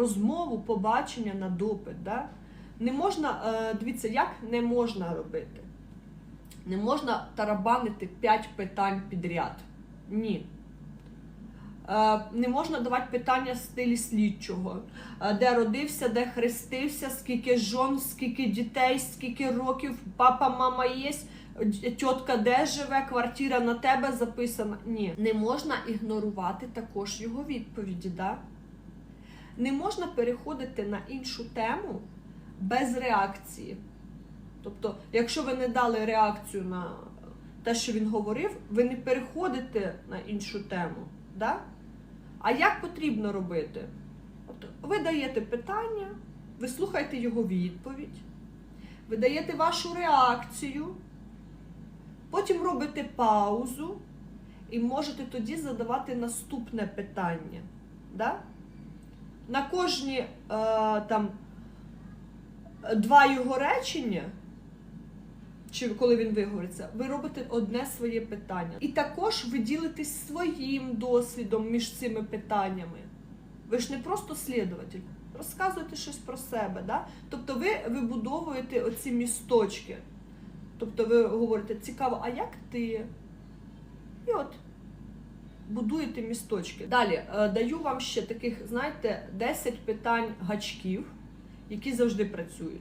розмову, побачення на допит. Да? Не можна, е, дивіться, як не можна робити. Не можна тарабанити 5 питань підряд. Ні. Е, Не можна давати питання в стилі слідчого, Е, де родився, де хрестився, скільки жон, скільки дітей, скільки років, папа, мама є, тітка де живе, квартира на тебе записана. Ні, не можна ігнорувати також його відповіді. Да? Не можна переходити на іншу тему без реакції. Тобто, якщо ви не дали реакцію на те, що він говорив, ви не переходите на іншу тему. Да? А як потрібно робити? От ви даєте питання, ви слухаєте його відповідь, ви даєте вашу реакцію, потім робите паузу і можете тоді задавати наступне питання. Да? На кожні е, там, два його речення, чи коли він виговориться, ви робите одне своє питання. І також ви ділитесь своїм досвідом між цими питаннями. Ви ж не просто слідуватель, розказуєте щось про себе. Да? Тобто ви вибудовуєте оці місточки. Тобто ви говорите, цікаво, а як ти? І от будуєте місточки. Далі е, даю вам ще таких, знаєте, 10 питань гачків, які завжди працюють.